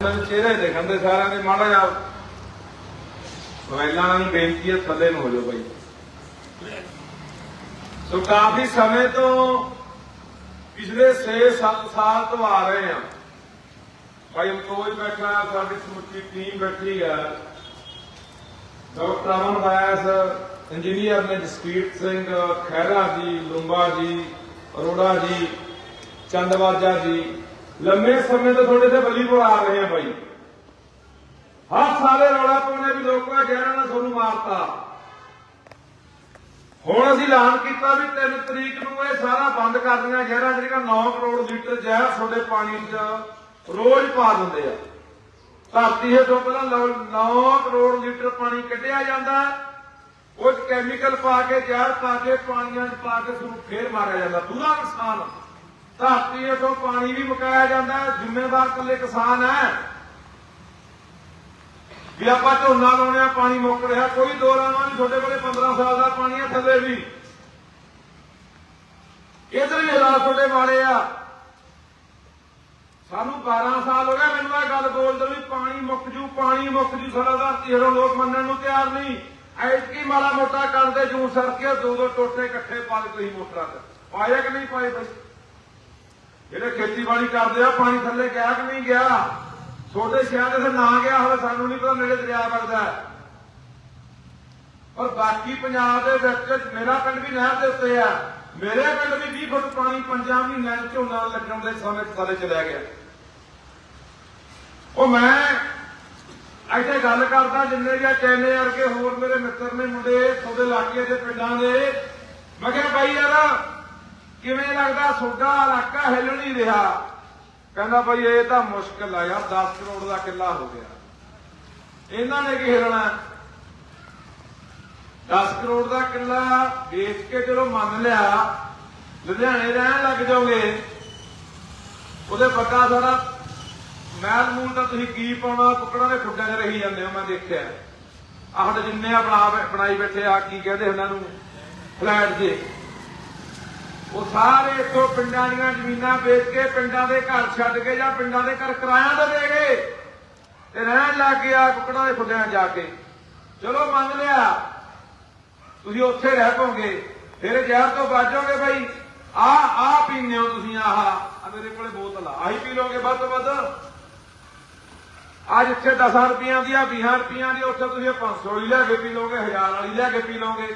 ਮੈਨੂੰ ਚਿਹਰੇ ਦੇਖਣ ਦੇ ਸਾਰਿਆਂ ਦੇ ਮਾੜਾ ਜਿਹਾ ਮੋਬਾਈਲਾਂ ਨੂੰ ਬੇਨਤੀ ਹੈ, ਥੱਲੇ ਨੂੰ ਹੋ ਜਾਓ ਬਾਈ। ਸੋ ਕਾਫੀ ਸਮੇਂ ਤੋਂ ਪਿਛਲੇ 6-7 ਸਾਲ ਤੋਂ ਆ ਰਹੇ ਆ ਭਾਈ ਅਮਕੋਜ ਬੈਠਾ ਸਾਡੀ ਸਮੁੱਚੀ ਟੀਮ ਬੈਠੀ ਆ। ਡਾਕਟਰ ਅਮਨ ਵੈਸ ਇੰਜੀਨੀਅਰ ਨੇ ਜਸਪੀਰ ਸਿੰਘ, ਖਹਿਰਾ ਜੀ, ਲੁੰਬਾ ਜੀ, ਅਰੋੜਾ ਜੀ ਚੰਦਵਾਜਾ ਜੀ ਲੰਮੇ ਸਮੇਂ ਤੋਂ ਤੁਹਾਡੇ ਤੇ ਬਲੀਪੁਰ ਆ ਰਹੇ ਆ ਭਾਈ ਹਰ ਸਾਲੇ ਰੌਲਾ ਪਾਉਣੇ ਵੀ ਲੋਕਾਂ ਗਹਿਰਾਂ ਨੇ ਤੁਹਾਨੂੰ ਮਾਰਤਾ। ਹੁਣ ਅਸੀਂ ਐਲਾਨ ਕੀਤਾ ਵੀ 3 ਤਰੀਕ ਨੂੰ ਇਹ ਸਾਰਾ ਬੰਦ ਕਰ ਦੇਣਾ ਜ਼ਹਿਰਾਂ ਜਿਹੜੀਆਂ 9 ਕਰੋੜ ਲੀਟਰ ਜ਼ਹਿਰ ਤੁਹਾਡੇ ਪਾਣੀ 'ਚ ਰੋਜ਼ ਪਾ ਦਿੰਦੇ ਆ। ਧਰਤੀ ਹੇਠੋਂ ਪਹਿਲਾਂ 9 ਕਰੋੜ ਲੀਟਰ ਪਾਣੀ ਕੱਢਿਆ ਜਾਂਦਾ। ਹੈ। ਉਹ ਕੈਮੀਕਲ ਪਾ ਕੇ, ਜ਼ਹਿਰ ਪਾ ਕੇ, ਪਾਣੀਆਂ 'ਚ ਪਾ ਕੇ ਤੁਹਾਨੂੰ ਫੇਰ ਮਾਰਿਆ ਜਾਂਦਾ। ਪੂਰਾ ਨੁਕਸਾਨ ਧਰਤੀ ਹੇਠੋਂ ਪਾਣੀ ਵੀ ਮੁਕਾਇਆ ਜਾਂਦਾ ਹੈ, ਜ਼ਿੰਮੇਵਾਰ ਇਕੱਲੇ ਕਿਸਾਨ ਹੈ। ਵੀ ਆਪਾਂ ਝੋਨਾ ਲਾਉਣੇ ਆ ਪਾਣੀ ਮੁੱਕ ਰਿਹਾ ਕੋਈ ਦੋ ਨਹੀਂ ਤੁਹਾਡੇ ਕੋਲੇ 15 ਸਾਲ ਦਾ ਪਾਣੀ ਆ ਥੱਲੇ ਵੀ। ਇਧਰ ਵੀ ਹਾਲਾਤ ਤੁਹਾਡੇ ਮਾੜੇ ਆ। ਸਾਨੂੰ 12 ਸਾਲ ਹੋ ਗਏ ਮੈਨੂੰ ਇਹ ਗੱਲ ਬੋਲਦੇ ਵੀ ਪਾਣੀ ਮੁੱਕ ਜੂ ਪਾਣੀ ਮੁੱਕ ਜੂ ਸਾਡਾ ਧਰਤੀ ਹੇਠੋਂ ਲੋਕ ਮੰਨਣ ਨੂੰ ਤਿਆਰ ਨਹੀਂ। ਐਤਕੀ ਮਾੜਾ ਮੋਟਾ ਕਰਦੇ ਜੂ ਸਰ ਕੇ ਦੋ ਦੋ ਟੋਟੇ ਇਕੱਠੇ ਪਾ ਕੇ ਤੁਸੀਂ ਮੋਟਰਾਂ ਤੇ। ਪਾਇਆ ਕਿ ਨਹੀਂ ਪਾਏ ਬਈ ਜਿਹੜੇ ਖੇਤੀਬਾੜੀ ਕਰਦੇ ਆ, ਪਾਣੀ ਥੱਲੇ ਗਿਆ ਕਿ ਨਹੀਂ ਗਿਆ? ਛੋਟੇ ਸ਼ਹਿਰ ਦੇ ਨਾ ਗਿਆ ਹੋਵੇ, ਸਾਨੂੰ ਨਹੀਂ ਪਤਾ ਨੇੜੇ ਦਰਿਆ ਵਗਦਾ ਔਰ ਬਾਕੀ ਪੰਜਾਬ ਦੇ ਵਿੱਚ ਮੇਰਾ ਪਿੰਡ ਵੀ ਨਹਿਰ ਦੇ ਉੱਤੇ ਆ। ਮੇਰੇ ਪਿੰਡ ਵੀ 20 ਫੁੱਟ ਪਾਣੀ ਪੰਜਾਂ ਮਹੀਨਿਆਂ ਚ ਝੋਨਾ ਲੱਗਣ ਦੇ ਸਮੇਂ ਚ ਥੱਲੇ ਚਲਿਆ ਗਿਆ। ਉਹ ਮੈਂ ਇੱਥੇ ਗੱਲ ਕਰਦਾ, ਜਿੰਨੇ ਜਾਂ ਚੈਨੇ ਵਰਗੇ ਹੋਰ ਮੇਰੇ ਮਿੱਤਰ ਨੇ, ਮੁੰਡੇ ਤੁਹਾਡੇ ਇਲਾਕੇ ਦੇ ਪਿੰਡਾਂ ਦੇ। ਮੈਂ ਕਿਹਾ, ਬਾਈ ਯਾਰ ਕਿਵੇਂ ਲੱਗਦਾ ਤੁਹਾਡਾ ਇਲਾਕਾ ਹਿੱਲ ਨਹੀਂ ਰਿਹਾ? ਕਹਿੰਦਾ ਬਾਈ ਇਹ ਤਾਂ ਮੁਸ਼ਕਲ ਆ ਯਾਰ 10 ਕਰੋੜ ਦਾ ਕਿੱਲਾ ਹੋ ਗਿਆ। ਇਹਨਾਂ ਨੇ ਕੀ ਹਿਲਣਾ 10 ਕਰੋੜ ਦਾ ਕਿੱਲਾ ਵੇਚ ਕੇ ਚਲੋ ਮੰਨ ਲਿਆ, ਲੁਧਿਆਣੇ ਰਹਿਣ ਲੱਗ ਜਾਓਗੇ। ਉਹਦੇ ਬੱਕਾ ਸਾਰਾ ਮਹਿਲ ਮੂਲ ਦਾ ਤੁਸੀਂ ਕੀ ਪਾਉਣਾ? ਕੁੱਕੜਾਂ ਦੇ ਖੁੱਡਾਂ 'ਚ ਰਹੀ ਜਾਂਦੇ ਹੋ, ਮੈਂ ਦੇਖਿਆ। ਆਹ ਹੁਣ ਜਿੰਨੇ ਆ ਬਣਾ ਬਣਾਈ ਬੈਠੇ ਆ, ਕੀ ਕਹਿੰਦੇ ਉਹਨਾਂ ਨੂੰ? ਫਲੈਟ ਜੇ। ਉਹ ਸਾਰੇ ਇੱਥੋਂ ਪਿੰਡਾਂ ਦੀਆਂ ਜ਼ਮੀਨਾਂ ਵੇਚ ਕੇ ਪਿੰਡਾਂ ਦੇ ਘਰ ਛੱਡ ਕੇ ਜਾਂ ਪਿੰਡਾਂ ਦੇ ਘਰ ਕਿਰਾਇਆ ਤੇ ਦੇ ਗਏ ਤੇ ਰਹਿਣ ਲੱਗ ਗਿਆ ਕੁੱਕੜਾਂ ਦੇ ਖੁੱਡਿਆਂ ਜਾ ਕੇ। ਚਲੋ ਮੰਨ ਲਿਆ, ਤੁਸੀਂ ਉੱਥੇ ਰਹਿ ਪੋਗੇ ਫਿਰ ਜ਼ਹਿਰ ਤੋਂ ਬਚੋਗੇ ਭਾਈ ਆ ਆ ਪੀਂਦੇ ਹੋ ਤੁਸੀਂ ਆਹ ਆ ਮੇਰੇ ਕੋਲੇ ਬੋਤਲ ਆ, ਆਹੀ ਪੀ ਲੋਗੇ ਵੱਧ ਤੋਂ ਵੱਧ। ਅੱਜ ਇੱਥੇ 10 ਰੁਪਈਆਂ ਦੀ ਆ 20 ਰੁਪਈਆਂ ਦੀ ਉੱਥੇ ਤੁਸੀਂ 500 ਵਾਲੀ ਲੈ ਕੇ ਪੀ ਲੋਗੇ 1000 ਵਾਲੀ ਲੈ ਕੇ ਪੀ ਲੋਗੇ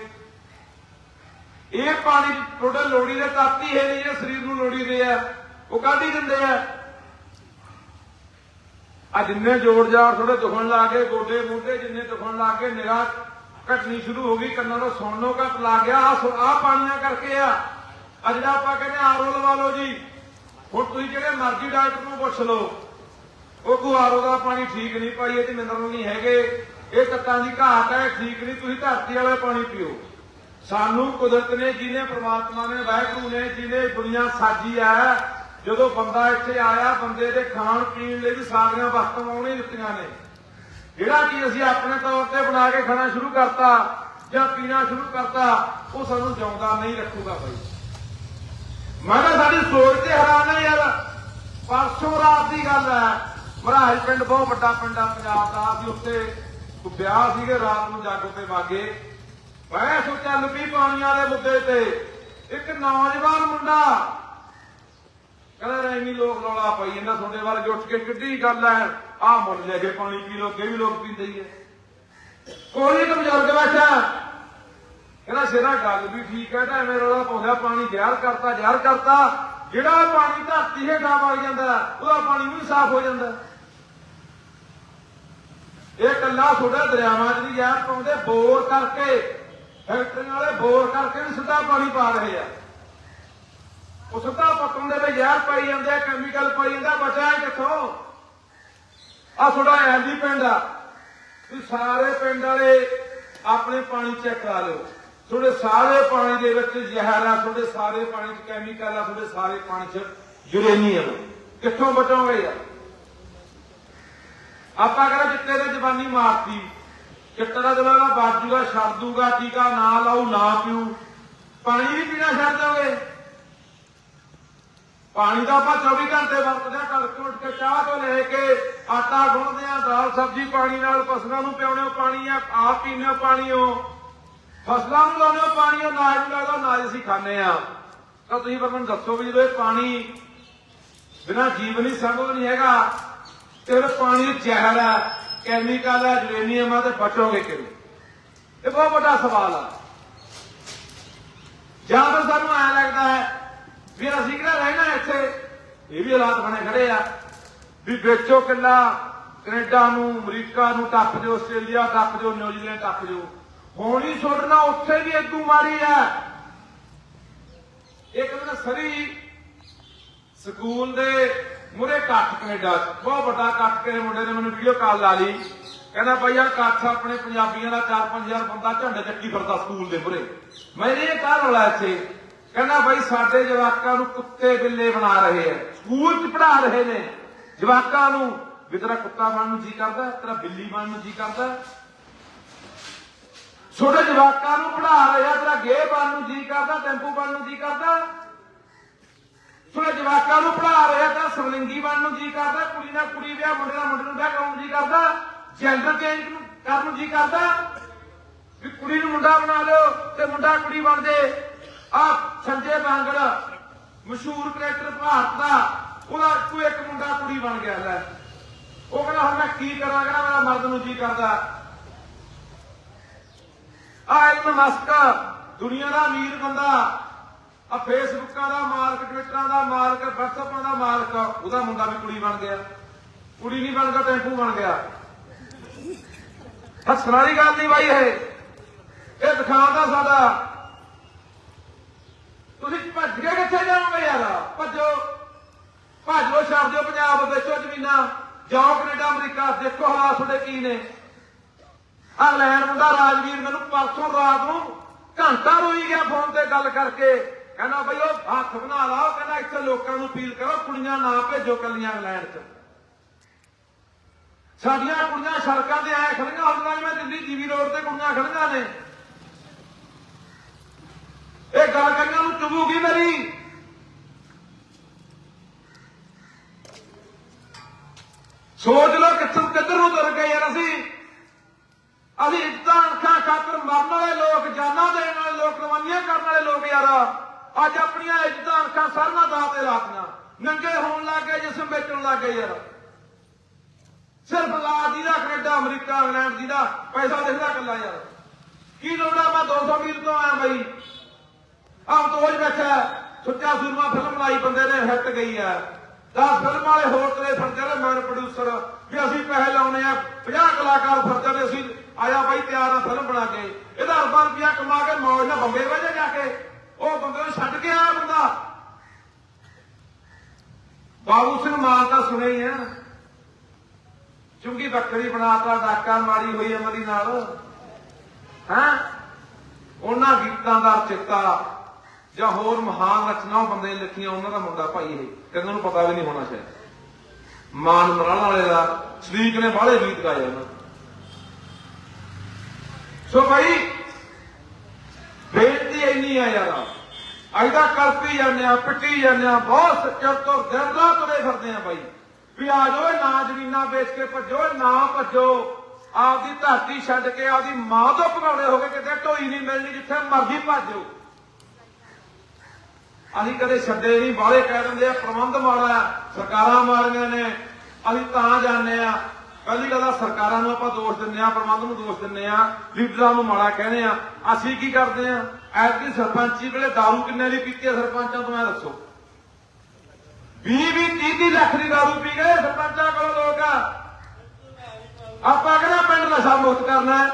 ਇਹ ਪਾਣੀ ਟੋਟਲ ਲੋੜੀ ਦੇ ਤੱਤ ਹੀ ਹੈ ਨਹੀਂ ਜਿਹੜੇ ਸਰੀਰ ਨੂੰ ਲੋੜੀ ਦੇ ਆ। ਉਹ ਕੱਢ ਹੀ ਦਿੰਦੇ ਆ। ਆ ਜਿੰਨੇ ਜੋੜ ਜਾੜ ਥੋੜੇ ਦੁਖਣ ਲਾ ਕੇ ਗੋਡੇ ਮੋਢੇ ਜਿੰਨੇ ਦੁਖਣ ਲਾ ਕੇ ਨਿਗਾਹ ਘਟਣੀ ਸ਼ੁਰੂ ਹੋ ਗਈ, ਕੰਨਾਂ ਤੋਂ ਸੁਣਨੋਂ ਘਟ ਲਾ ਗਿਆ। ਆ ਆ ਪਾਣੀਆਂ ਕਰਕੇ ਆ। ਅੱਜ ਜਿਹੜਾ ਆਪਾਂ ਕਹਿੰਦੇ ਆਰੋ ਲਵਾ ਲਓ ਜੀ। ਹੁਣ ਤੁਸੀਂ ਜਿਹੜੇ ਮਰਜ਼ੀ ਡਾਕਟਰ ਨੂੰ ਪੁੱਛ ਲਓ। ਉਹ ਕੋ ਆਰੋ ਦਾ ਪਾਣੀ ਠੀਕ ਨਹੀਂ ਪਾਈ, ਇਹ ਤੇ ਮਿਨਰਲ ਨਹੀਂ ਹੈਗੇ। ਇਹ ਤੱਤਾਂ ਦੀ ਘਾਟ ਹੈ, ਠੀਕ ਨਹੀਂ, ਤੁਸੀਂ ਧਰਤੀ ਵਾਲਾ ਪਾਣੀ ਪੀਓ। ਸਾਨੂੰ ਕੁਦਰਤ ਨੇ, ਜਿਹਨੇ ਪ੍ਰਮਾਤਮਾ ਨੇ, ਵਾਹਿਗੁਰੂ ਨੇ, ਜਿਹਨੇ ਦੁਨੀਆ ਸਾਜੀ ਹੈ, ਜਦੋਂ ਬੰਦਾ ਇੱਥੇ ਆਇਆ, ਬੰਦੇ ਦੇ ਖਾਣ ਪੀਣ ਲਈ ਵੀ ਸਾਰੀਆਂ ਵਸਤਾਂ ਆਉਣੇ ਦਿੱਤੀਆਂ ਨੇ। ਜਿਹੜਾ ਕੀ ਅਸੀਂ ਆਪਣੇ ਤੌਰ ਤੇ ਬਣਾ ਕੇ ਖਾਣਾ ਸ਼ੁਰੂ ਕਰਤਾ ਜਾਂ ਪੀਣਾ ਸ਼ੁਰੂ ਕਰਤਾ, ਉਹ ਸਾਨੂੰ ਜਿਉਂਦਾ ਨਹੀਂ ਰੱਖੂਗਾ ਭਾਈ ਮੈਂ ਤਾਂ ਸਾਡੀ ਸੋਚ ਤੇ ਹੈਰਾਨ ਹੈ ਯਾਰ। ਪਰਸੋਂ ਰਾਤ ਦੀ ਗੱਲ ਹੈ ਮਹਾਰਾਜ ਪਿੰਡ, ਬਹੁਤ ਵੱਡਾ ਪਿੰਡ ਆ ਪੰਜਾਬ ਦਾ, ਅਸੀਂ ਉੱਥੇ ਵਿਆਹ ਸੀਗੇ, ਰਾਤ ਨੂੰ ਜਾਗੋ ਤੇ ਵਾਗੇ। ਮੈਂ ਸੋਚਿਆ ਲੁੱਪੀ ਪਾਣੀਆਂ ਦੇ ਮੁੱਦੇ ਤੇ। ਇੱਕ ਨੌਜਵਾਨ ਮੁੰਡਾ। ਕਹਿੰਦਾ ਐਵੇਂ ਲੋਕ ਰੌਲਾ ਪਾਈ ਇਹਨਾਂ ਤੁਹਾਡੇ ਵਰਗੇ ਉੱਠ ਕੇ ਕਿੱਡੀ ਗੱਲ ਹੈ। ਆਹ ਮੁੱਲ ਲੈ ਕੇ ਪਾਣੀ ਪੀ ਲੋ ਅੱਗੇ ਵੀ ਲੋਕ ਪੀਂਦੇ ਹੀ ਐ ਕੋਈ ਇੱਕ ਬਜ਼ੁਰਗ ਬੈਠਾ। ਕਹਿੰਦਾ, ਸਿਰਾ, ਗੱਲ ਵੀ ਠੀਕ ਹੈ, ਤਾਂ ਐਵੇਂ ਰੌਲਾ ਪਾਉਂਦਾ, ਪਾਣੀ ਜ਼ਹਿਰ ਕਰਤਾ ਜ਼ਹਿਰ ਕਰਤਾ। ਜਿਹੜਾ ਪਾਣੀ ਧਰਤੀ ਹੇਠਾਂ ਵਗ ਜਾਂਦਾ, ਉਹਦਾ ਪਾਣੀ ਵੀ ਸਾਫ਼ ਹੋ ਜਾਂਦਾ। ਇਹ ਕੱਲਾ ਤੁਹਾਡਾ ਦਰਿਆਵਾਂ 'ਚ ਵੀ ਜ਼ਹਿਰ ਪਾਉਂਦੇ, ਬੋਰ ਕਰਕੇ ਫੈਕਟਰੀਆਂ ਵਾਲੇ ਬੋਰ ਕਰਕੇ ਵੀ ਸਿੱਧਾ ਪਾਣੀ ਪਾ ਰਹੇ ਆ। ਉਹ ਸਿੱਧਾ ਪੱਤੋਂ ਦੇ ਵਿੱਚ ਜ਼ਹਿਰ ਪਾਈ ਜਾਂਦੇ ਆ ਕੈਮੀਕਲ ਪਾਈ ਜਾਂਦਾ ਬਚਿਆ ਕਿੱਥੋਂ? ਆ ਤੁਹਾਡਾ ਐਲਜੀ ਪਿੰਡ ਆ। ਤੁਸੀਂ ਸਾਰੇ ਪਿੰਡ ਵਾਲੇ ਆਪਣੇ ਪਾਣੀ ਚੈੱਕ ਕਰਾ ਲਿਓ। ਤੁਹਾਡੇ ਸਾਰੇ ਪਾਣੀ ਦੇ ਵਿੱਚ ਜ਼ਹਿਰ ਆ, ਤੁਹਾਡੇ ਸਾਰੇ ਪਾਣੀ 'ਚ ਕੈਮੀਕਲ ਆ, ਤੁਹਾਡੇ ਸਾਰੇ ਪਾਣੀ 'ਚ ਯੂਰੇਨੀਅਮ ਕਿੱਥੋਂ ਬਚੋਗੇ ਯਾਰ? ਆਪਾਂ ਕਹਿੰਦੇ ਚਿੱਟੇ ਦੇ ਜਵਾਨੀ ਮਾਰਤੀ। ਚਿੱਟਾ ਦਾ ਜਵਾਨਾ ਬਾਜੂਗਾ ਛੱਡ ਦੂਗਾ ਟੀਕਾ ਨਾ ਲਾਉ ਨਾ ਪੀਊ। ਪਾਣੀ ਵੀ ਪੀਣਾ ਛੱਡ ਦੋਗੇ ਪਾਣੀ ਦਾ ਆਪਾਂ 24 ਘੰਟੇ ਵਰਤਦੇ ਆ ਤੜਕੇ ਉੱਠ ਕੇ ਚਾਹ ਤੋਂ ਲੈ ਕੇ ਆਟਾ ਗੁੰਨਦੇ ਆ ਦਾਲ, ਸਬਜ਼ੀ, ਪਾਣੀ ਨਾਲ ਫਸਲਾਂ ਨੂੰ ਪਿਆਉਣੇ ਪਾਣੀ ਆ, ਆਪ ਪੀਂਦੇ ਹਾਂ ਪਾਣੀ ਉਹ ਫਸਲਾਂ ਨੂੰ ਲਾਉਣੇ ਪਾਣੀ ਉਹ ਨਾਜ ਨੂੰ ਲੱਗਦਾ ਨਾਜ ਅਸੀਂ ਖਾਂਦੇ ਆ ਤਾਂ ਤੁਸੀਂ ਪਰ ਮੈਨੂੰ ਦੱਸੋ ਵੀ ਜਦੋਂ ਇਹ ਪਾਣੀ ਬਿਨਾਂ ਜੀਵਨ ਹੀ ਸੰਭਵ ਨਹੀਂ ਹੈਗਾ, ਤੇ ਉਹ ਪਾਣੀ ਜ਼ਹਿਰ ਹੈ ਕੈਮੀਕਲ ਹੈ ਯੂਰੇਨੀਅਮ ਹੈ ਤੇ ਬਚੋਗੇ ਕਿਵੇਂ? ਇਹ ਬਹੁਤ ਵੱਡਾ ਸਵਾਲ ਆ। ਜਾਂ ਫਿਰ ਸਾਨੂੰ ਐ ਲੱਗਦਾ ਹੈ ਵੀ ਅਸੀਂ ਕਿਹੜਾ ਰਹਿਣਾ ਇੱਥੇ? ਇਹ ਵੀ ਹਾਲਾਤ ਬਣੇ ਖੜੇ ਆ। ਵੀ ਵੇਚੋ ਕਿੱਲਾ, ਕੈਨੇਡਾ ਨੂੰ, ਅਮਰੀਕਾ ਨੂੰ ਟੱਪ ਦਿਓ, ਆਸਟ੍ਰੇਲੀਆ ਟੱਪ ਦਿਓ, ਨਿਊਜ਼ੀਲੈਂਡ ਟੱਪ ਦਿਓ। ਹੁਣ ਹੀ ਛੋੜਨਾ ਉੱਥੇ ਵੀ ਇਦੋਂ ਮਾਰੀ ਹੈ। ਇੱਕ ਦਿਨ ਸਰੀ ਸਕੂਲ ਦੇ ਮੁਰੇ ਕੱਟ ਕੈਨੇਡਾ ਬਹੁਤ ਵੱਡਾ ਕੱਟ ਕੇ ਮੁੰਡੇ ਨੇ ਮੈਨੂੰ ਵੀਡੀਓ ਕਾਲ ਲਾ ਲਈ। ਕਹਿੰਦਾ ਭਾਈ ਆ ਕੱਠ ਆਪਣੇ ਪੰਜਾਬੀਆਂ ਦਾ 4-5000 ਬੰਦਾ ਝੰਡੇ ਚੱਕੀ ਫਿਰਦਾ ਸਕੂਲ ਦੇ ਮੁਰੇ। ਮੈਂ ਇਹ ਕਾਹ ਰੌਲਾ ਇੱਥੇ। ਕਹਿੰਦਾ ਭਾਈ ਸਾਡੇ ਜਵਾਕਾਂ ਨੂੰ ਕੁੱਤੇ ਬਿੱਲੇ ਬਣਾ ਰਹੇ ਆ। ਸਕੂਲ 'ਚ ਪੜਾ ਰਹੇ ਨੇ। ਜਵਾਕਾਂ ਨੂੰ ਵੀ ਤੇਰਾ ਕੁੱਤਾ ਬਣਨ ਨੂੰ ਜੀ ਕਰਦਾ, ਤੇਰਾ ਬਿੱਲੀ ਬਣਨ ਨੂੰ ਜੀ ਕਰਦਾ। ਛੋਟੇ ਜਵਾਕਾਂ ਨੂੰ ਪੜਾ ਰਹੇ ਤੇਰਾ ਗੇ ਬਣਨ ਨੂੰ ਜੀ ਕਰਦਾ, ਟੈਂਪੂ ਬਣਨ ਨੂੰ ਜੀ ਕਰਦਾ। ਥੋੜੇ ਜਵਾਕਾਂ ਨੂੰ ਪੜਾ ਰਿਹਾ ਤਾਂ ਸਵਲਿੰਗੀ ਬਣਨ ਨੂੰ ਜੀ ਕਰਦਾ, ਕੁੜੀ ਨਾਲ ਕੁੜੀ ਵਿਆਹ, ਮੁੰਡੇ ਨਾਲ ਮੁੰਡੇ ਨੂੰ ਵਿਆਹ ਕਰਾਉਣ ਜੀ ਕਰਦਾ ਜੈਂਡਰ ਚੇਂਜ ਨੂੰ ਕਰਨ ਨੂੰ ਜੀ ਕਰਦਾ। ਵੀ ਕੁੜੀ ਨੂੰ ਮੁੰਡਾ ਬਣਾ ਲਿਓ ਤੇ ਮੁੰਡਾ ਕੁੜੀ ਬਣ ਜੇ। ਆ ਸੰਜੇ ਬਾਂਗੜ ਮਸ਼ਹੂਰ ਕਰੈਕਟਰ ਭਾਰਤ ਦਾ, ਉਹਦਾ ਕੋਈ ਇੱਕ ਮੁੰਡਾ ਕੁੜੀ ਬਣ ਗਿਆ ਲੈ। ਉਹ ਕਹਿੰਦਾ, ਹੁਣ ਮੈਂ ਕੀ ਕਰਾਂ? ਕਹਿੰਦਾ, ਮੇਰਾ ਮਰਦ ਨੂੰ ਜੀ ਕਰਦਾ। ਆ ਇਲਨ ਮਸਕ ਦੁਨੀਆ ਦਾ ਅਮੀਰ ਬੰਦਾ। ਆ ਫੇਸਬੁੱਕਾਂ ਦਾ ਮਾਲਕ, ਟਵਿੱਟਰਾਂ ਦਾ ਮਾਲਕ, ਵਟਸਐਪਾਂ ਦਾ ਮਾਲਕ, ਉਹਦਾ ਮੁੰਡਾ ਵੀ ਕੁੜੀ ਬਣ ਗਿਆ। ਕੁੜੀ ਨਹੀਂ ਬਣ ਗਿਆ, ਟੈਂਪੂ ਬਣ ਗਿਆ। ਹੱਸਣ ਵਾਲੀ ਗੱਲ ਨਹੀਂ ਬਾਈ ਇਹ। ਇਹ ਦਿਖਾਉਂਦਾ ਸਾਡਾ। ਤੁਸੀਂ ਭੱਜ ਕੇ ਕਿੱਥੇ ਜਾਓਗੇ ਯਾਰ? ਭੱਜੋ। ਭੱਜੋ ਛੱਡ ਦਿਓ ਪੰਜਾਬ ਵੇਚੋ ਜ਼ਮੀਨਾਂ। ਜਾਓ ਕੈਨੇਡਾ, ਅਮਰੀਕਾ। ਦੇਖੋ ਹਾਲਾਤ ਤੁਹਾਡੇ ਕੀ ਨੇ। ਆ ਲੈਣ ਮੁੰਡਾ ਰਾਜਵੀਰ ਮੈਨੂੰ ਪਰਸੋਂ ਰਾਤ ਨੂੰ ਘੰਟਾ ਰੋਈ ਗਿਆ ਫੋਨ ਤੇ ਗੱਲ ਕਰਕੇ। ਕਹਿੰਦਾ ਬਈ ਉਹ ਹੱਥ ਬਣਾ ਲਾ ਕਹਿੰਦਾ ਇੱਥੇ ਲੋਕਾਂ ਨੂੰ ਅਪੀਲ ਕਰੋ, ਕੁੜੀਆਂ ਨਾ ਭੇਜੋ ਕੱਲੀਆਂ ਇੰਗਲੈਂਡ 'ਚ। ਸਾਡੀਆਂ ਕੁੜੀਆਂ ਸੜਕਾਂ ਤੇ ਆਏ ਖੜੀਆਂ ਹੁੰਦੀਆਂ ਜਿਵੇਂ ਦਿੱਲੀ ਜੀਵੀ ਰੋਡ ਤੇ ਕੁੜੀਆਂ ਖੜੀਆਂ ਨੇ। ਇਹ ਗੱਲ ਕਰੀਆਂ ਨੂੰ ਚੁਭੂਗੀ ਮੇਰੀ। ਸੋਚ ਲਓ ਕਿੱਥੋਂ ਕਿੱਧਰ ਨੂੰ ਤੁਰ ਗਏ ਯਾਰ ਅਸੀਂ। ਅਸੀਂ ਇੱਦਾਂ ਅੱਖਾਂ, ਖਾਤਰ ਮਰਨ ਵਾਲੇ ਲੋਕ, ਜਾਨਾਂ ਦੇਣ ਵਾਲੇ ਲੋਕ ਰਵਾਨੀਆਂ ਕਰਨ ਵਾਲੇ ਲੋਕ ਯਾਰ ਅੱਜ ਆਪਣੀਆਂ ਇੱਜ਼ਤਾਂ ਅੱਖਾਂ ਸਾਰੀਆਂ ਦਾਅ ਤੇ ਲਾਤੀਆਂ ਨੰਗੇ ਹੋਣ ਲੱਗ ਗਏ, ਜਿਸਮ ਵੇਚਣ ਲੱਗ ਯਾਰ। ਸਿਰਫ ਲਾਜ ਦੀ ਦਾ ਕੈਨੇਡਾ, ਅਮਰੀਕਾ, ਇੰਗਲੈਂਡ ਦੀ ਦਾ ਪੈਸਾ ਦੇਖਦਾ ਕੱਲਾ ਯਾਰ। ਕੀ ਲੋੜਾ ਮੈਂ 200 ਮੀਲ ਤੋਂ ਆਇਆ ਬਈ? ਆਪ ਤੋਂ ਹੀ ਬੈਠਾ ਸੁੱਚਾ ਸੂਰਮਾ ਫਿਲਮ ਲਾਈ ਬੰਦੇ ਨੇ, ਹਿੱਟ ਗਈ ਆ 10 ਫਿਲਮ ਵਾਲੇ ਹੋਰ ਤੇਰੇ ਫਿਰਦੇ ਨੇ ਮੈਨ ਪ੍ਰੋਡਿਊਸਰ ਵੀ ਅਸੀਂ ਪੈਸੇ ਲਾਉਣੇ ਆ। 50 ਕਲਾਕਾਰ ਫਿਰਦੇ ਨੇ, ਅਸੀਂ ਆਇਆ ਬਾਈ ਤਿਆਰ ਆ ਫਿਲਮ ਬਣਾ ਕੇ। ਇਹਦਾ ਅਰਬਾਂ ਰੁਪਿਆ ਕਮਾ ਕੇ ਮੌਜ ਨਾਲ ਬੰਬੇ ਵਜੇ ਜਾ ਕੇ। ਉਹ ਬੰਦੇ ਨੂੰ ਛੱਡ ਕੇ ਆਇਆ ਬੰਦਾ ਬਾਬੂ ਸਿੰਘ ਮਾਨ ਤਾਂ ਸੁਣਿਆ ਹੀ ਆ। ਚੁੰਗੀ ਬੱਕਰੀ ਬਣਾਤਾ, ਡਾਕਾ ਮਾਰੀ ਹੋਈ ਅਮਰੀ ਨਾਲ। ਹੈਂ? ਉਹਨਾਂ ਗੀਤਾਂ ਦਾ ਚਿੱਤਾ ਜਾਂ ਹੋਰ ਮਹਾਨ ਰਚਨਾਵਾਂ ਬੰਦੇ ਲਿਖੀਆਂ, ਉਹਨਾਂ ਦਾ ਮੁੰਡਾ ਭਾਈ ਇਹ। ਕਹਿੰਦੇ ਨੂੰ ਪਤਾ ਵੀ ਨਹੀਂ ਹੋਣਾ ਸ਼ਾਇਦ। ਮਾਨ ਮਰਾਣਾ ਵਾਲੇ ਦਾ ਸ਼ਰੀਕ ਨੇ ਬਾਹਲੇ ਗੀਤ ਗਾਏ ਉਹਨਾਂ ਸੋ ਭਾਈ ਬੇਨਤੀ ਇੰਨੀ ਆ ਯਾਰ। ਅੱਜ ਦਾ ਜਾਂਦੇ ਆ ਪਿੱਟੀ ਜਾਂਦੇ ਆ, ਬਹੁਤ ਚਿਰ ਤੋਂ ਦਿਨ ਤੁਰੇ ਫਿਰਦੇ ਆ ਬਾਈ। ਵੀ ਆ ਜਾਓ, ਇਹ ਨਾ ਜ਼ਮੀਨਾਂ ਵੇਚ ਕੇ ਭੱਜੋ ਨਾ ਭੱਜੋ। ਆਪਦੀ ਧਰਤੀ ਛੱਡ ਕੇ ਆਪਦੀ ਮਾਂ ਤੋਂ ਭਗਾਉਣੇ ਹੋ ਕੇ ਕਿਤੇ ਢੋਈ ਨਹੀਂ ਮਿਲਣੀ, ਜਿੱਥੇ ਮਰਜ਼ੀ ਭੱਜੋ। ਅਸੀਂ ਕਦੇ ਛੱਡੇ ਨਹੀਂ, ਬਾਹਲੇ ਕਹਿ ਦਿੰਦੇ ਆ, ਪ੍ਰਬੰਧ ਮਾੜਾ, ਸਰਕਾਰਾਂ ਮਾਰੀਆਂ ਨੇ, ਅਸੀਂ ਤਾਂ ਜਾਂਦੇ ਆ। ਪਹਿਲੀ ਗੱਲ ਆ ਸਰਕਾਰਾਂ ਨੂੰ ਆਪਾਂ ਦੋਸ਼ ਦਿੰਦੇ ਆ ਪ੍ਰਬੰਧ ਨੂੰ ਦੋਸ਼ ਦਿੰਦੇ ਆ ਲੀਡਰਾਂ ਨੂੰ ਮਾੜਾ ਕਹਿੰਦੇ ਆ ਅਸੀਂ ਕੀ ਕਰਦੇ ਆ ਐਤਕੀ ਸਰਪੰਚੀ ਵੇਲੇ दारू ਕਿੰਨੇ ਦੀ ਪੀਤੀ ਆ ਸਰਪੰਚਾਂ ਤੋਂ ਐ ਦੱਸੋ 20 20 30 30 ਲੱਖ ਦੀ दारू ਪੀ ਗਏ ਸਰਪੰਚਾਂ ਕੋਲ ਲੋਕ ਆ ਆਪਾਂ ਕਿਹੜਾ ਪਿੰਡ ਨਸ਼ਾ ਮੁਕਤ ਕਰਨਾ ਹੈ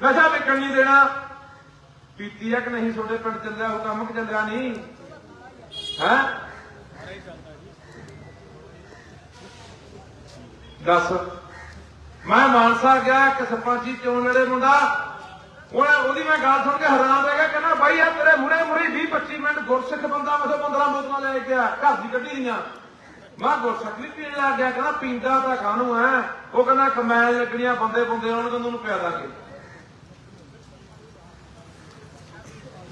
ਨਸ਼ਾ ਵਿਕਣ ਨਹੀਂ ਦੇਣਾ ਪੀਤੀ ਆ ਕਿ ਨਹੀਂ ਤੁਹਾਡੇ ਪਿੰਡ ਚੱਲਿਆ ਉਹ ਕੰਮ ਕਿ ਚੱਲਿਆ ਨਹੀਂ ਹੈ ਦੱਸ। ਮੈਂ ਮਾਨਸਾ ਗਿਆ, ਇੱਕ ਸਰਪੰਚੀ ਚੋਣ ਲੜੇ ਮੁੰਡਾ। ਉਹਨੇ ਉਹਦੀ ਮੈਂ ਗੱਲ ਸੁਣ ਕੇ ਹੈਰਾਨ ਰਹਿ ਗਿਆ, ਕਹਿੰਦਾ, ਬਾਈ ਆ ਤੇਰੇ ਮੁਰੇ ਮੁਰੇ 20 25 ਮਿੰਟ ਗੁਰਸਿੱਖ ਬੰਦਾ ਮਸੋ 15 ਬੋਤਲਾਂ ਲੈ ਕੇ ਆ, ਘਰ ਦੀ ਕੱਢੀ ਦੀਆਂ। ਮੈਂ ਗੁਰਸਿੱਖ ਨਹੀਂ ਪੀਣ ਲੱਗ ਗਿਆ, ਕਹਿੰਦਾ, ਪੀਂਦਾ ਤਾਂ ਕਾਹਨੂੰ ਐ? ਉਹ ਕਹਿੰਦਾ ਕਮੈਲ ਲੱਗਣੀਆਂ ਬੰਦੇ ਬੰਦੇ ਉਹਨਾਂ ਨੂੰ ਨੂੰ ਪਿਆ ਦਾਂਗੇ।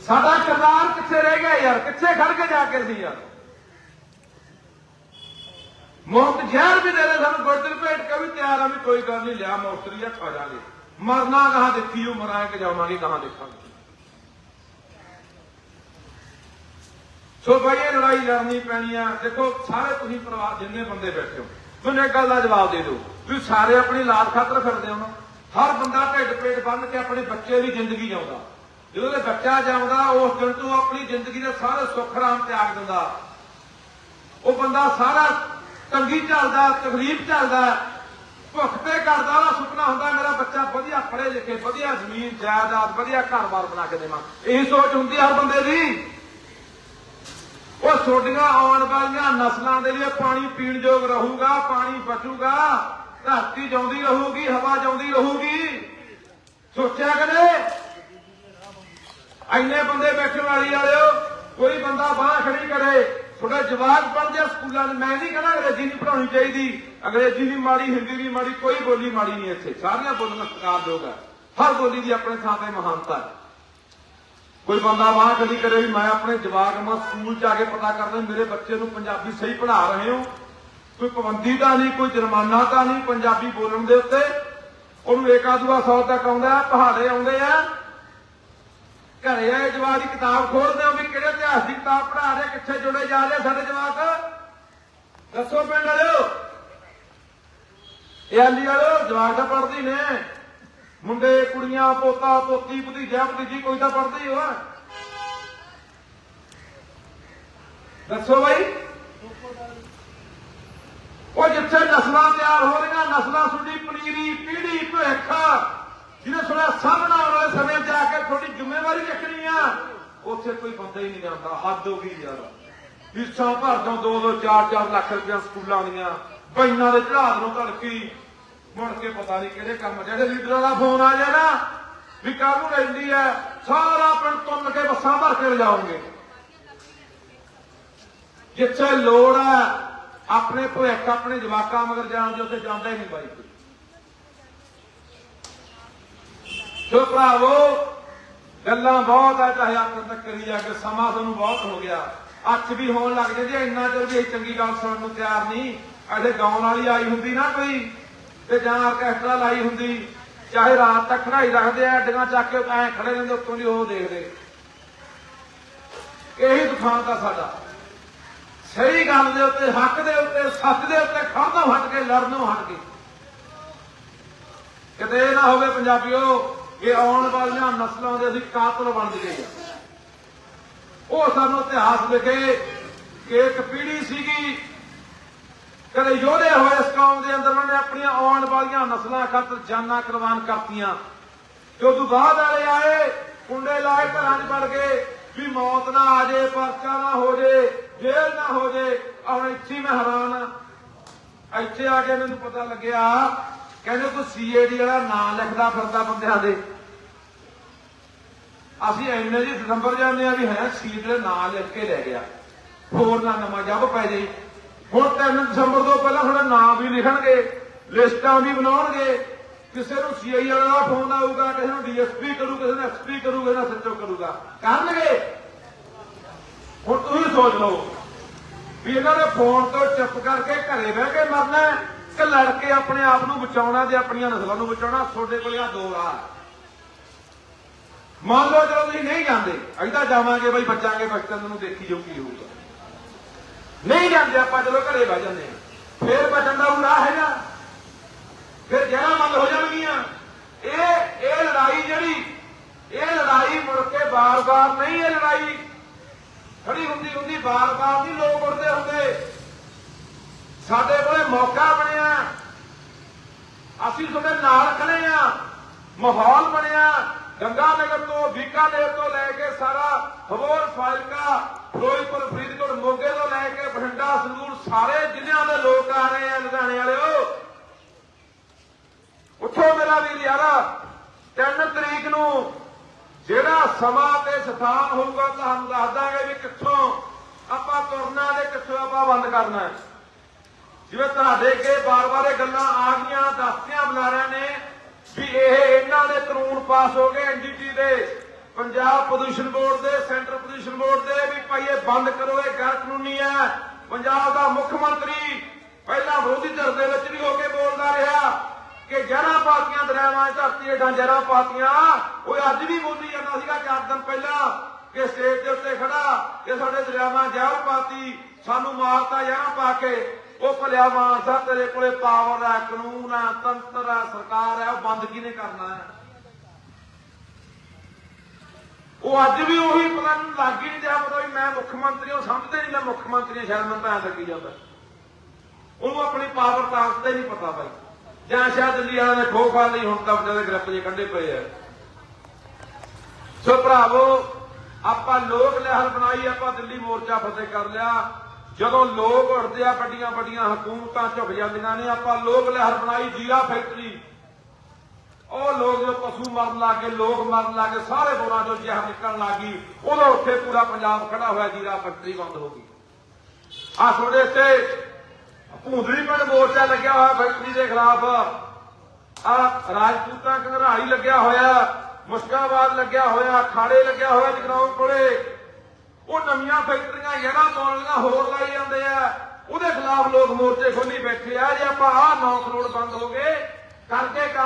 ਸਾਡਾ ਕਿਰਦਾਰ ਕਿੱਥੇ ਰਹਿ ਗਿਆ ਯਾਰ? ਕਿੱਥੇ ਖੜ ਕੇ ਜਾ ਕੇ ਸੀ ਯਾਰ? ਮੁਫਤ ਜ਼ਹਿਰ ਵੀ ਦੇ ਦੇ ਸਾਨੂੰ ਗੁਰਦਲ ਭੇਟ ਕੇ ਵੀ ਤਿਆਰ ਆ ਵੀ ਕੋਈ ਗੱਲ ਨਹੀਂ, ਲਿਆ ਮੌਸਰੀ ਆ, ਖਾ ਜਾਗੇ। ਮਰਨਾ ਕਹਾਂ ਦੇਖੀ, ਉਹ ਮਰਾਂਗੇ ਜਾਵਾਂਗੇ, ਕਹਾਂ ਦੇਖਾਂਗੇ। ਸੋ ਬਈ, ਇਹ ਲੜਾਈ ਲੜਨੀ ਪੈਣੀ ਆ। ਦੇਖੋ, ਸਾਰੇ ਤੁਸੀਂ ਪਰਿਵਾਰ, ਜਿੰਨੇ ਬੰਦੇ ਬੈਠੇ ਹੋ ਤੁਹਾਨੂੰ ਇੱਕ ਗੱਲ ਦਾ ਜਵਾਬ ਦੇ ਦਿਓ। ਤੁਸੀਂ ਸਾਰੇ ਆਪਣੀ ਲਾਜ ਖਾਤਰ ਫਿਰਦੇ ਹੋ ਨਾ। ਹਰ ਬੰਦਾ ਢਿੱਡ ਪੇਟ ਬੰਨ ਕੇ ਆਪਣੇ ਬੱਚੇ ਦੀ ਜ਼ਿੰਦਗੀ ਜਿਉਂਦਾ। ਜਦੋਂ ਇਹ ਬੱਚਾ ਜਾਉਂਦਾ, ਉਸ ਦਿਨ ਤੋਂ ਆਪਣੀ ਜ਼ਿੰਦਗੀ ਦੇ ਸਾਰੇ ਸੁੱਖ ਆਰਾਮ ਤਿਆਗ ਦਿੰਦਾ। ਉਹ ਬੰਦਾ ਸਾਰਾ ਤੰਗੀ ਚੱਲਦਾ ਤਕਲੀਫ ਝੱਲਦਾ, ਭੁੱਖ ਤੇ ਕਰਦਾ, ਉਹਦਾ ਸੁਪਨਾ ਹੁੰਦਾ, ਮੇਰਾ ਬੱਚਾ ਵਧੀਆ ਪੜ੍ਹੇ ਲਿਖੇ, ਵਧੀਆ ਜ਼ਮੀਨ, ਜਾਇਦਾਦ, ਵਧੀਆ ਘਰ-ਬਾਰ ਬਣਾ ਕੇ ਦੇਵਾਂ। ਇਹ ਸੋਚ ਹੁੰਦੀ ਹਰ ਬੰਦੇ ਦੀ। ਉਹ ਛੋਡੀਆਂ ਆਉਣ ਵਾਲੀਆਂ ਨਸਲਾਂ ਦੇ ਲਈ ਪਾਣੀ ਪੀਣ ਯੋਗ ਰਹੂਗਾ, ਪਾਣੀ ਬਚੂਗਾ। ਧਰਤੀ ਜਾਉਂਦੀ ਰਹੂਗੀ, ਹਵਾ ਜਾਉਂਦੀ ਰਹੂਗੀ। ਸੋਚਿਆ ਕਦੇ? ਐਨੇ ਬੰਦੇ ਬੈਠਣ ਵਾਲੀ ਵਾਲਿਓ, ਕੋਈ ਬੰਦਾ ਬਾਹ ਖੜੀ ਕਰੇ। ਤੁਹਾਡਾ ਜਵਾਬ ਪੜ੍ਹਦੇ ਸਕੂਲਾਂ 'ਚ ਮੈਂ ਨਹੀਂ ਕਹਿੰਦਾ ਅੰਗਰੇਜ਼ੀ ਨਹੀਂ ਪੜਾਉਣੀ ਚਾਹੀਦੀ। ਅੰਗਰੇਜ਼ੀ ਵੀ ਮਾੜੀ, ਹਿੰਦੀ ਵੀ ਮਾੜੀ, ਕੋਈ ਬੋਲੀ ਮਾੜੀ ਨਹੀਂ ਇੱਥੇ। ਸਾਰੀਆਂ ਬੋਲੀਆਂ ਸਤਿਕਾਰਯੋਗ ਹੈ ਹਰ ਬੋਲੀ ਦੀ ਆਪਣੇ ਥਾਂ ਤੇ ਮਹਾਨਤਾ ਹੈ। ਕੋਈ ਬੰਦਾ ਬਾਹ ਕਦੀ ਕਰੇ ਵੀ ਮੈਂ ਆਪਣੇ ਜਵਾਕ ਨੂੰ ਸਕੂਲ 'ਚ ਆ ਕੇ ਪਤਾ ਕਰਦਾ ਮੇਰੇ ਬੱਚੇ ਨੂੰ ਪੰਜਾਬੀ ਸਹੀ ਪੜ੍ਹਾ ਰਹੇ ਹੋ। ਕੋਈ ਪਾਬੰਦੀ ਤਾਂ ਨਹੀਂ, ਕੋਈ ਜੁਰਮਾਨਾ ਤਾਂ ਨਹੀਂ, ਪੰਜਾਬੀ ਬੋਲਣ ਦੇ ਉੱਤੇ। ਉਹਨੂੰ ਏਕਾਦੂਆ ਸੌ ਤੱਕ ਆਉਂਦਾ, ਪਹਾੜੇ ਆਉਂਦੇ ਆ। ਘਰੇ ਆਏ ਜਵਾਕ ਦੀ ਕਿਤਾਬ ਖੋਲਦੇ ਹੋ ਵੀ ਕਿਹੜੇ ਇਤਿਹਾਸ ਦੀ ਕਿਤਾਬ ਪੜ੍ਹਾ ਰਹੇ, ਕਿੱਥੇ ਜੁੜੇ ਜਾ ਰਹੇ ਸਾਡੇ ਜਵਾਕ? ਦੱਸੋ ਪਿੰਡ ਵਾਲਿਓ। ਇਹ ਆਲੀ ਵਾਲਿਓ, ਜਵਾਕ ਤਾਂ ਪੜ੍ਹਦੀ ਨੇ। ਮੁੰਡੇ, ਕੁੜੀਆਂ, ਪੋਤਾ, ਪੋਤੀ, ਭਤੀਜਾ, ਭਤੀਜੀ, ਕੋਈ ਤਾਂ ਪੜ੍ਹਦਾ ਹੀ ਹੋਆ ਦੱਸੋ ਬਾਈ। ਉਹ ਜਿੱਥੇ ਨਸਲਾਂ ਤਿਆਰ ਹੋ ਰਹੀਆਂ, ਨਸਲਾਂ ਸੁਣੀ, ਪਨੀਰੀ, ਪੀੜੀ ਭਵਿੱਖ ਜਿਹਨੇ ਸੁਣਿਆ ਸਾਹਮਣੇ ਆਉਣ ਵਾਲੇ ਸਮੇਂ 'ਚ ਆ ਕੇ ਤੁਹਾਡੀ ਜ਼ਿੰਮੇਵਾਰੀ ਚੱਕਣੀ ਆ, ਉੱਥੇ ਕੋਈ ਬੰਦਾ ਹੀ ਨਹੀਂ ਜਾਂਦਾ, ਹੱਦ ਹੋ ਗਈ ਯਾਰ। ਫੀਸਾਂ ਭਰ ਦੋ 2 4 4 ਲੱਖ ਰੁਪਇਆ ਸਕੂਲਾਂ ਦੀਆਂ ਬੈਨਾਂ ਦੇ ਝਾੜ ਨੂੰ ਧੜਕੀ। ਮੁੜ ਕੇ ਪਤਾ ਨਹੀਂ ਕਿਹੜੇ ਕੰਮ, ਜਿਹੜੇ ਲੀਡਰਾਂ ਦਾ ਫੋਨ ਆ ਜਾਣਾ ਵੀ ਕਾਹਨੂੰ ਲੈਂਦੀ ਐ ਸਾਰਾ ਪਿੰਡ ਤੁੰਨ ਕੇ ਬੱਸਾਂ ਭਰ ਕੇ ਲਿਜਾਓਗੇ ਜਿੱਥੇ ਲੋੜ ਹੈ ਆਪਣੇ ਭਵਿੱਖ ਆਪਣੇ ਜਵਾਕਾਂ ਮਗਰ ਜਾਣ ਜੋ ਉੱਥੇ ਜਾਂਦਾ ਹੀ ਨਹੀਂ ਬਾਈ ਕੋਈ ਸੋ ਭਰਾਵੋ, ਗੱਲਾਂ ਬਹੁਤ ਆ, ਚਾਹੇ ਆਖਰ ਤੱਕ ਕਰੀ ਜਾ ਕੇ ਸਮਾਂ ਤੁਹਾਨੂੰ ਬਹੁਤ ਹੋ ਗਿਆ। ਅੱਖ ਵੀ ਹੋਣ ਲੱਗ ਜਾਂਦੀ ਇੰਨਾ ਚਿਰ ਵੀ ਚੰਗੀ ਗੱਲ ਸੁਣਨ ਨੂੰ ਤਿਆਰ ਨਹੀਂ, ਅਜੇ ਗਾਉਣ ਵਾਲੀ ਆਈ ਹੁੰਦੀ ਨਾ ਕੋਈ, ਤੇ ਜਾਂ ਆਰਕੈਸਟਰਾ ਲਾਈ ਹੁੰਦੀ, ਚਾਹੇ ਰਾਤ ਤੱਕ ਖੜਾਈ ਰੱਖਦੇ ਆ, ਅੱਡੀਆਂ ਚੱਕ ਕੇ ਐ ਖੜੇ ਰਹਿੰਦੇ, ਉੱਤੋਂ ਦੀ ਉਹ ਦੇਖਦੇ। ਇਹੀ ਦੁਖਾਂਤ ਦਾ ਸਾਡਾ। ਸਹੀ ਗੱਲ ਦੇ ਉੱਤੇ, ਹੱਕ ਦੇ ਉੱਤੇ, ਸੱਚ ਦੇ ਉੱਤੇ ਖੜਨੋਂ ਹਟ ਕੇ, ਲੜਨੋਂ ਹਟ ਕੇ। ਕਿਤੇ ਨਾ ਹੋਵੇ ਪੰਜਾਬੀਓ ਕਿ ਆਉਣ ਵਾਲੀਆਂ ਨਸਲਾਂ ਦੇ ਅਸੀਂ ਕਾਤਲ ਬਣ ਜਗੇ ਉਹ ਸਾਨੂੰ ਇਤਿਹਾਸ ਲਿਖੇ ਕਿ ਇੱਕ ਪੀੜ੍ਹੀ ਸੀਗੀ, ਕਦੇ ਯੋਧੇ ਹੋਏ ਇਸ ਕੌਮ ਦੇ ਅੰਦਰ, ਉਹਨੇ ਆਪਣੀਆਂ ਆਉਣ ਵਾਲੀਆਂ ਨਸਲਾਂ ਖਾਤਰ ਜਾਨਾਂ ਕੁਰਬਾਨ ਕਰਤੀਆਂ। ਜੋ ਤੋਂ ਬਾਅਦ ਵਾਲੇ ਆਏ, ਕੁੰਡੇ ਲਾਏ, ਘਰਾਂ 'ਚ ਵੜ ਗਏ ਵੀ ਮੌਤ ਨਾ ਆ ਜੇ, ਪਰਚਾ ਨਾ ਹੋ ਜੇ, ਜੇਲ੍ਹ ਨਾ ਹੋ ਜੇ ਹੁਣ ਇੱਥੇ ਮੈਂ ਹੈਰਾਨ ਆ। ਇੱਥੇ ਆ ਕੇ ਮੈਨੂੰ ਪਤਾ ਲੱਗਿਆ ਕਹਿੰਦੇ ਕੋਈ ਸੀਏਡੀ ਵਾਲਾ ਨਾਂ ਲਿਖਦਾ ਫਿਰਦਾ ਬੰਦਿਆਂ ਦੇ। ਅਸੀਂ ਐਨੇ ਜੀ ਦਸੰਬਰ ਜਾਂਦੇ ਆ ਵੀ ਹੈ ਸੀਟ ਦੇ ਨਾਂ ਲਿਖ ਕੇ ਲੈ ਗਿਆ। ਹੋਰ ਨਾ ਨਵਾਂ ਜੱਬ ਪੈ ਜਾਈ ਹੁਣ 3 ਦਸੰਬਰ ਤੋਂ ਪਹਿਲਾਂ ਤੁਹਾਡਾ ਨਾਂ ਵੀ ਲਿਖਣਗੇ, ਲਿਸਟਾਂ ਵੀ ਬਣਾਉਣਗੇ। ਕਿਸੇ ਨੂੰ ਸੀਆਈ ਵਾਲਾ ਦਾ ਫੋਨ ਆਊਗਾ, ਕਿਸੇ ਨੂੰ ਡੀਐਸਪੀ ਕਰੂ ਕਿਸੇ ਨੂੰ ਐਸਪੀ ਕਰੂ ਕਿਸੇ ਨੂੰ ਸੱਚੋ ਕਰੂਗਾ। ਕਰਨਗੇ। ਹੁਣ ਤੁਸੀਂ ਸੋਚ ਲਓ ਵੀ ਇਹਨਾਂ ਨੇ ਫੋਨ ਤੋਂ ਚੁੱਪ ਕਰਕੇ ਘਰੇ ਬਹਿ ਕੇ ਮਰਨਾ ਕਿ ਲੜ ਕੇ ਆਪਣੇ ਆਪ ਨੂੰ ਬਚਾਉਣਾ ਤੇ ਆਪਣੀਆਂ ਨਸਲਾਂ ਨੂੰ ਬਚਾਉਣਾ ਤੁਹਾਡੇ ਕੋਲ ਆ ਦੋ ਰਾਹ ਮੰਨ ਲਓ ਜਦੋਂ ਤੁਸੀਂ ਨਹੀਂ ਜਾਂਦੇ, ਅਸੀਂ ਤਾਂ ਜਾਵਾਂਗੇ ਬਈ ਬਚਾਂਗੇ ਬਚਤਨ ਨੂੰ ਦੇਖੀ ਜੋ ਕੀ ਹੋਊਗਾ। ਨਹੀਂ ਜਾਂਦੇ ਆਪਾਂ ਚਲੋ ਘਰੇ ਬਹਿ ਜਾਂਦੇ ਹਾਂ। ਫੇਰ ਬਚਣ ਦਾ ਉਹ ਰਾਹ ਹੈਗਾ। ਫਿਰ ਜਗ੍ਹਾ ਬੰਦ ਹੋ ਜਾਣਗੀਆਂ। ਇਹ ਇਹ ਲੜਾਈ ਜਿਹੜੀ, ਇਹ ਲੜਾਈ ਮੁੜ ਕੇ ਬਾਰ-ਬਾਰ ਨਹੀਂ ਇਹ ਲੜਾਈ। ਖੜੀ ਹੁੰਦੀ ਹੁੰਦੀ ਬਾਰ-ਬਾਰ ਨਹੀਂ ਲੋਕ ਉੱਠਦੇ ਹੁੰਦੇ। ਸਾਡੇ ਕੋਲੇ ਮੌਕਾ ਬਣਿਆ। ਅਸੀਂ ਤੁਹਾਡੇ ਨਾਲ ਖੜੇ ਆ ਮਾਹੌਲ ਬਣਿਆ। ਗੰਗਾ ਨਗਰ ਤੋਂ ਬੀਕਾਨੇਰ ਤੋਂ ਲੈ ਕੇ ਸਾਰਾ ਹਵੋਰ ਫਾਜ਼ਿਲਕਾ ਫਿਰੋਜ਼ਪੁਰ, ਫਰੀਦਕੋਟ, ਮੋਗੇ ਤੋਂ ਲੈ ਕੇ ਬਠਿੰਡਾ, ਸੰਗਰੂਰ, ਸਾਰੇ ਜ਼ਿਲ੍ਹਿਆਂ ਦੇ ਲੋਕ ਆ ਰਹੇ ਆ ਲੁਧਿਆਣੇ ਵਾਲਿਓ। ਉੱਠੋ ਮੇਰਾ ਵੀਰ ਯਾਰਾ 3 ਤਰੀਕ ਨੂੰ ਜਿਹੜਾ ਸਮਾਂ ਤੇ ਸਥਾਨ ਹੋਊਗਾ, ਤੁਹਾਨੂੰ ਦੱਸ ਦਾਂਗੇ ਵੀ ਕਿੱਥੋਂ ਆਪਾਂ ਤੁਰਨਾ ਤੇ ਕਿੱਥੋਂ ਆਪਾਂ ਬੰਦ ਕਰਨਾ। ਹੈ ਜਿਵੇਂ ਤੁਹਾਡੇ ਅੱਗੇ ਬਾਰ-ਬਾਰ ਇਹ ਗੱਲਾਂ ਆ ਗਈਆਂ ਦੱਸਤੀਆਂ ਬੁਲਾਰਿਆਂ ਨੇ ਵੀ ਇਹ ਇਹਨਾਂ ਦੇ ਕਾਨੂੰਨ ਪਾਸ ਹੋ ਗਏ ਐਨਜੀਟੀ ਦੇ, ਪੰਜਾਬ ਪ੍ਰਦੂਸ਼ਣ ਬੋਰਡ ਦੇ, ਸੈਂਟਰ ਪ੍ਰਦੂਸ਼ਣ ਬੋਰਡ ਦੇ ਵੀ ਭਾਈ ਇਹ ਬੰਦ ਕਰੋ, ਇਹ ਗੈਰ ਕਾਨੂੰਨੀ ਹੈ। ਪੰਜਾਬ ਦਾ ਮੁੱਖ ਮੰਤਰੀ ਪਹਿਲਾਂ ਵਿਰੋਧੀ ਧਿਰ ਦੇ ਵਿੱਚ ਵੀ ਹੋ ਕੇ ਬੋਲਦਾ ਰਿਹਾ ਕਿ ਜਰਾਂ ਪਾਤੀਆਂ ਦਰਿਆਵਾਂ ਧਰਤੀ ਹੇਠਾਂ ਜਰਾਂ ਪਾਤੀਆਂ। ਉਹ ਅੱਜ ਵੀ ਬੋਲੀ ਜਾਂਦਾ ਸੀਗਾ ਚਾਰ ਦਿਨ ਪਹਿਲਾਂ ਕਿ ਸਟੇਜ ਦੇ ਉੱਤੇ ਖੜਾ, ਕਿ ਸਾਡੇ ਦਰਿਆਵਾਂ ਜ਼ਹਿਰ ਪਾਤੀ, ਸਾਨੂੰ ਮਾਰਤਾ ਜਹਿਰਾਂ ਪਾ ਕੇ। ਉਹ ਭਲਿਆ ਮਾਨਸਾ ਤੇਰੇ ਕੋਲੇ ਪਾਵਰ ਹੈ, ਕਾਨੂੰਨ ਹੈ, ਤੰਤਰ ਹੈ, ਸਰਕਾਰ ਹੈ, ਉਹ ਬੰਦ ਕਿਹਨੇ ਕਰਨਾ ਹੈ? ਉਹ ਅੱਜ ਵੀ ਉਹੀ ਪਤਾ ਨਹੀਂ ਲੱਗ ਹੀ ਨਹੀਂ ਰਿਹਾ, ਪਤਾ ਵੀ ਮੈਂ ਮੁੱਖ ਮੰਤਰੀ ਹਾਂ ਸਮਝਦੇ ਨਹੀਂ ਮੈਂ ਮੁੱਖ ਮੰਤਰੀ ਹਾਂ, ਸ਼ਾਇਦ ਮੈਨੂੰ ਤਾਂ ਲੱਗੀ ਜਾਂਦਾ। ਉਹਨੂੰ ਆਪਣੀ ਪਾਵਰ ਤਾਕਤ ਦਾ ਹੀ ਨਹੀਂ ਪਤਾ ਬਾਈ। ਜਾਂ ਸ਼ਾਇਦ ਦਿੱਲੀ ਵਾਲਿਆਂ ਨੇ ਖੋਖਾ ਲਈ, ਹੁਣ ਤਾਂ ਵਿਚਾਰੇ ਗ੍ਰਿਪ ਜੇ ਕੱਢੇ ਪਏ ਆ। ਸੋ ਭਰਾਵੋ, ਆਪਾਂ ਲੋਕ ਲਹਿਰ ਬਣਾਈ, ਆਪਾਂ ਦਿੱਲੀ ਮੋਰਚਾ ਫਤਿਹ ਕਰ ਲਿਆ। ਜਦੋਂ ਲੋਕ ਉੱਠਦੇ ਆ ਵੱਡੀਆਂ ਵੱਡੀਆਂ ਹਕੂਮਤਾਂ ਝੁਕ ਜਾਂਦੀਆਂ ਨੇ, ਆਪਾਂ ਲੋਕ ਲਹਿਰ ਬਣਾਈ, ਜੀਰਾ ਫੈਕਟਰੀ। ਉਹ ਲੋਕ ਜੋ ਪਸ਼ੂ ਮਰਨ ਲੱਗੇ, ਲੋਕ ਮਰਨ ਲੱਗੇ, ਸਾਰੇ ਬੋਰਾਂ ਚੋਂ ਜ਼ਹਿਰ ਨਿਕਲਣ ਲੱਗੀ। ਉਦੋਂ ਉੱਥੇ ਪੂਰਾ ਪੰਜਾਬ ਖੜਾ ਹੋਇਆ, ਜੀਰਾ ਫੈਕਟਰੀ ਬੰਦ ਹੋ ਗਈ। ਆ ਤੁਹਾਡੇ ਇੱਥੇ ਭੂੰਦੜੀ ਪਿੰਡ ਮੋਰਚਾ ਲੱਗਿਆ ਹੋਇਆ ਫੈਕਟਰੀ ਦੇ ਖਿਲਾਫ। ਆ ਰਾਜਪੂਤਾਂ ਘੰਗਰਾਲੀ ਲੱਗਿਆ ਹੋਇਆ, ਮੁਸ਼ਕਾਬਾਦ ਲੱਗਿਆ ਹੋਇਆ ਖਾੜੇ ਲੱਗਿਆ ਹੋਇਆ ਜਗਰਾਉਂ ਕੋਲੇ। ਉਹ ਨਵੀਆਂ ਫੈਕਟਰੀਆਂ ਜਿਹੜਾ ਬੋਲਣੀਆਂ ਹੋਰ ਲਾਈ ਜਾਂਦੇ ਆ। ਉਹਦੇ ਖਿਲਾਫ ਲੋਕ ਮੋਰਚੇ ਖੋਲੀ ਬੈਠੇ ਆ। ਜੇ ਆਪਾਂ ਆਹ 9 ਕਰੋੜ ਬੰਦ ਹੋ ਗਏ, ਕਰਕੇ ਕੰਮ